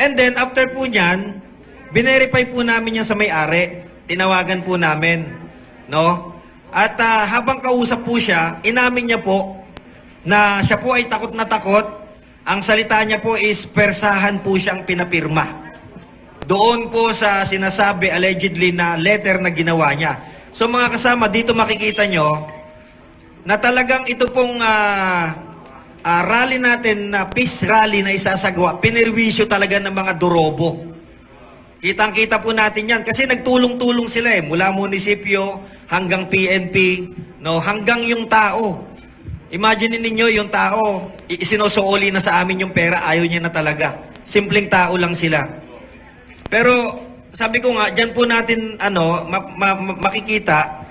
And then, after po niyan, binerify po namin yan sa may-ari. Tinawagan po namin. No? At ah, habang kausap po siya, inamin niya po na siya po ay takot na takot. Ang salita niya po is persahan po siyang pinapirma. Doon po sa sinasabi allegedly na letter na ginawa niya. So mga kasama, dito makikita nyo na talagang ito pong ah, ah, rally natin na peace rally na isasagawa, pinirwisyo talaga ng mga durobo. Kitang-kita po natin yan kasi nagtulong-tulong sila eh mula munisipyo hanggang PNP, no, hanggang yung tao. Imagine ninyo yung tao, isinusuoli na sa amin yung pera, ayaw niya na talaga. Simpleng tao lang sila. Pero sabi ko nga, diyan po natin ano, ma- ma- makikita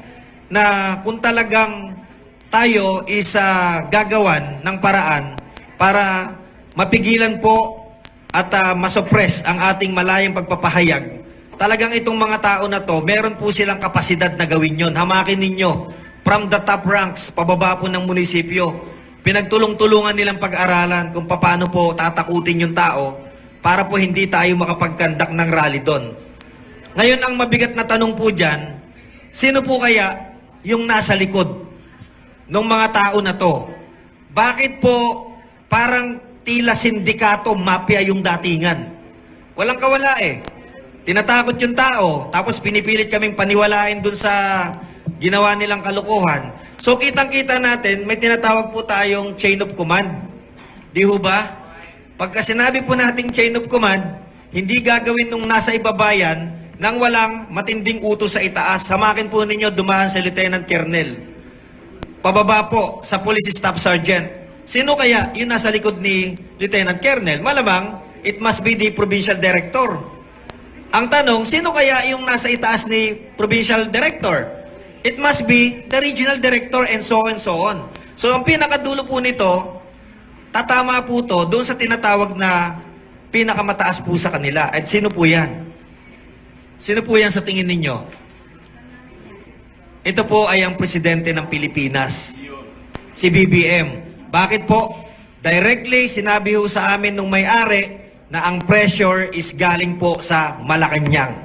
na kung talagang tayo is ah, gagawan ng paraan para mapigilan po at ah, masuppress ang ating malayang pagpapahayag. Talagang itong mga tao na to, meron po silang kapasidad na gawin yon. Hamakin ninyo, from the top ranks, pababa po ng munisipyo. Pinagtulong-tulungan nilang pag-aralan kung paano po tatakutin yung tao para po hindi tayo makapagkandak ng rally doon. Ngayon, ang mabigat na tanong po dyan, sino po kaya yung nasa likod ng mga tao na to? Bakit po parang tila sindikato, mafia yung datingan? Walang kawala eh. Tinatakot yung tao, tapos pinipilit kaming paniwalain dun sa ginawa nilang kalukuhan. So kitang-kita natin, may tinatawag po tayong chain of command. Di ho ba? Pagka sinabi po nating chain of command, hindi gagawin nung nasa ibabayan nang walang matinding utos sa itaas. Samakin po ninyo dumaan sa Lieutenant Colonel. Pababa po sa Police Staff Sergeant. Sino kaya yung nasa likod ni Lieutenant Colonel? Malamang, it must be the Provincial Director. Ang tanong, sino kaya yung nasa itaas ni Provincial Director? It must be the Regional Director and so on and so on. So ang pinakadulo po nito, tatama po to doon sa tinatawag na pinakamataas po sa kanila. At sino po yan? Sino po yan sa tingin ninyo? Ito po ay ang presidente ng Pilipinas. Si BBM. Bakit po? Directly sinabi ho sa amin nung may-ari na ang pressure is galing po sa Malacanang.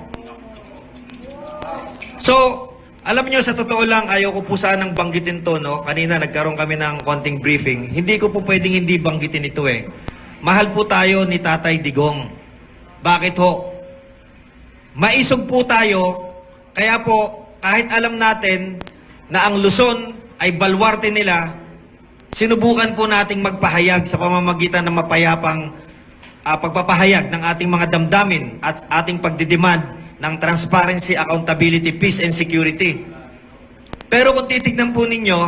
So, alam nyo, sa totoo lang, ayaw ko po sanang banggitin to, no? Kanina nagkaroon kami ng konting briefing. Hindi ko po pwedeng hindi banggitin ito eh. Mahal po tayo ni Tatay Digong. Bakit ho? Maisog po tayo, kaya po, kahit alam natin na ang Luzon ay balwarte nila, sinubukan po nating magpahayag sa pamamagitan ng mapayapang ah, pagpapahayag ng ating mga damdamin at ating pagdidemand ng transparency, accountability, peace, and security. Pero kung titignan po ninyo,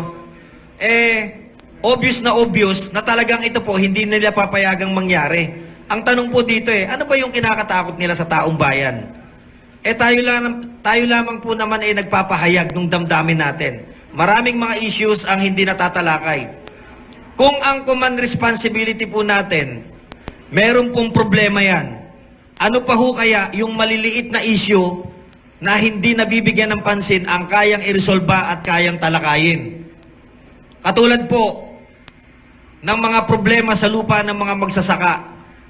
eh, obvious na obvious na talagang ito po hindi nila papayagang mangyari. Ang tanong po dito eh, ano ba yung kinakatakot nila sa taong bayan? Eh tayo lang tayo lamang po naman ay nagpapahayag ng damdamin natin. Maraming mga issues ang hindi natatalakay. Kung ang command responsibility po natin, meron pong problema yan. Ano pa ho kaya yung maliliit na issue na hindi nabibigyan ng pansin ang kayang iresolba at kayang talakayin? Katulad po ng mga problema sa lupa ng mga magsasaka.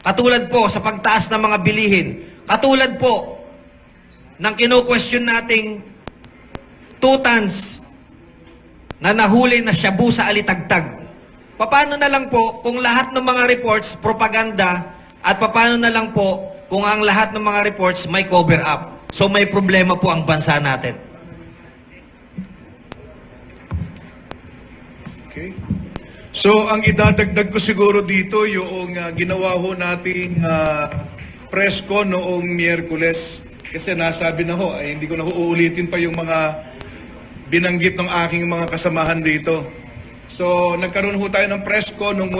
Katulad po sa pagtaas ng mga bilihin. Katulad po ng kino-question nating two tons na nahuli na shabu sa alitagtag. Paano na lang po kung lahat ng mga reports propaganda at paano na lang po kung ang lahat ng mga reports may cover up. So may problema po ang bansa natin. Okay. So, ang idadagdag ko siguro dito, yung uh, ginawa ho nating uh, press ko noong Miyerkules. Kasi nasabi na ho, ay hindi ko na uulitin pa yung mga binanggit ng aking mga kasamahan dito. So, nagkaroon ho tayo ng press ko noong